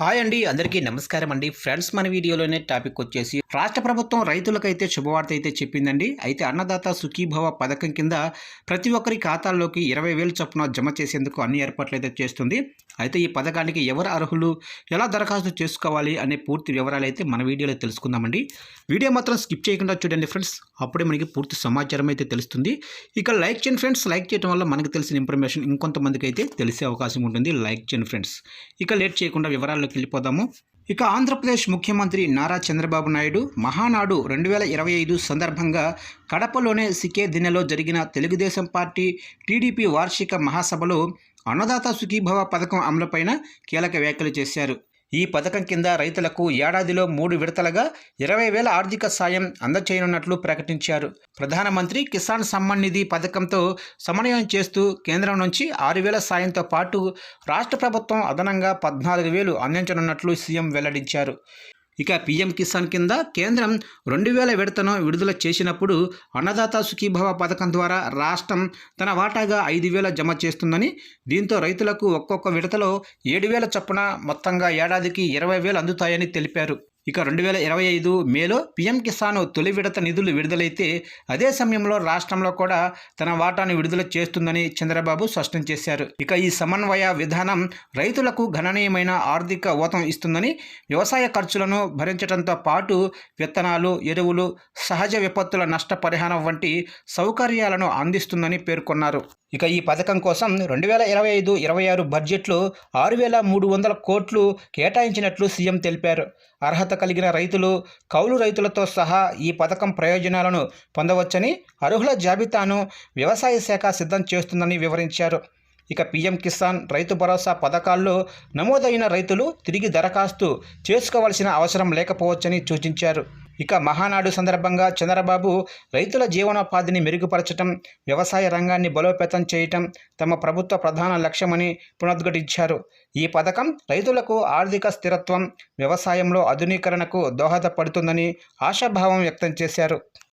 Hi అండి అందరికీ నమస్కారం అండి. ఫ్రెండ్స్ మన వీడియోలోనే టాపిక్ వచ్చేసి రాష్ట్ర ప్రభుత్వం రైతులకైతే శుభవార్త అయితే చెప్పిందండి. అయితే అన్నదాత సుఖీభవ పథకం కింద ప్రతి ఒక్కరి ఖాతాల్లోకి ఇరవై వేలు చొప్పున జమ చేసేందుకు అన్ని ఏర్పాట్లు అయితే చేస్తుంది. అయితే ఈ పథకానికి ఎవరు అర్హులు ఎలా దరఖాస్తు చేసుకోవాలి అనే పూర్తి వివరాలు అయితే మన వీడియోలో తెలుసుకుందామండి. వీడియో మాత్రం స్కిప్ చేయకుండా చూడండి ఫ్రెండ్స్. అప్పుడే మనకి పూర్తి సమాచారం అయితే తెలుస్తుంది. ఇక లైక్ చేయండి ఫ్రెండ్స్. లైక్ చేయడం వల్ల మనకు తెలిసిన ఇన్ఫర్మేషన్ ఇంకొంతమందికి అయితే తెలిసే అవకాశం ఉంటుంది. లైక్ చేయండి ఫ్రెండ్స్. ఇక లేట్ చేయకుండా వివరాలు వివరాల్లోకి వెళ్ళిపోదాము. ఇక ఆంధ్రప్రదేశ్ ముఖ్యమంత్రి నారా చంద్రబాబు నాయుడు మహానాడు రెండు వేల ఇరవై ఐదు సందర్భంగా కడపలోనే సికే దినెలో జరిగిన తెలుగుదేశం పార్టీ టీడీపీ వార్షిక మహాసభలో అన్నదాత సుఖీభవ పథకం అమలుపైన కీలక వ్యాఖ్యలు చేశారు. ఈ పథకం కింద రైతులకు ఏడాదిలో మూడు విడతలుగా ఇరవై వేల ఆర్థిక సాయం అందచేయనున్నట్లు ప్రకటించారు. ప్రధానమంత్రి కిసాన్ సమ్మాన్ నిధి పథకంతో సమన్వయం చేస్తూ కేంద్రం నుంచి ఆరు వేల సాయంతో పాటు రాష్ట్ర ప్రభుత్వం అదనంగా పద్నాలుగు వేలు అందించనున్నట్లు సీఎం వెల్లడించారు. ఇక పీఎం కిసాన్ కింద కేంద్రం రెండు వేల విడతను విడుదల చేసినప్పుడు అన్నదాత సుఖీభవ పథకం ద్వారా రాష్ట్రం తన వాటాగా ఐదు వేల జమ చేస్తుందని దీంతో రైతులకు ఒక్కొక్క విడతలో ఏడు వేల చొప్పున మొత్తంగా ఏడాదికి ఇరవై వేలు అందుతాయని తెలిపారు. ఇక రెండు వేల ఇరవై ఐదు మేలో పీఎం కిసాన్ తొలి విడత నిధులు విడుదలైతే అదే సమయంలో రాష్ట్రంలో కూడా తన వాటాను విడుదల చేస్తుందని చంద్రబాబు స్పష్టం చేశారు. ఇక ఈ సమన్వయ విధానం రైతులకు గణనీయమైన ఆర్థిక ఊతం ఇస్తుందని వ్యవసాయ ఖర్చులను భరించడంతో పాటు విత్తనాలు ఎరువులు సహజ విపత్తుల నష్టపరిహారం వంటి సౌకర్యాలను అందిస్తుందని పేర్కొన్నారు. ఇక ఈ పథకం కోసం రెండు వేల ఇరవై ఐదు ఇరవై ఆరు బడ్జెట్లో ఆరు వేల మూడు వందల కోట్లు కేటాయించినట్లు సీఎం తెలిపారు. అర్హత అర్హత కలిగిన రైతులు కౌలు రైతులతో సహా ఈ పథకం ప్రయోజనాలను పొందవచ్చని అర్హుల జాబితాను వ్యవసాయ శాఖ సిద్ధం చేస్తుందని వివరించారు. ఇక పీఎం కిసాన్ రైతు భరోసా పథకాల్లో నమోదైన రైతులు తిరిగి దరఖాస్తు చేసుకోవాల్సిన అవసరం లేకపోవచ్చని సూచించారు. ఇక మహానాడు సందర్భంగా చంద్రబాబు రైతుల జీవనోపాధిని మెరుగుపరచడం వ్యవసాయ రంగాన్ని బలోపేతం చేయటం తమ ప్రభుత్వ ప్రధాన లక్ష్యమని పునరుద్ఘాటించారు. ఈ పథకం రైతులకు ఆర్థిక స్థిరత్వం వ్యవసాయంలో ఆధునీకరణకు దోహదపడుతుందని ఆశాభావం వ్యక్తం చేశారు.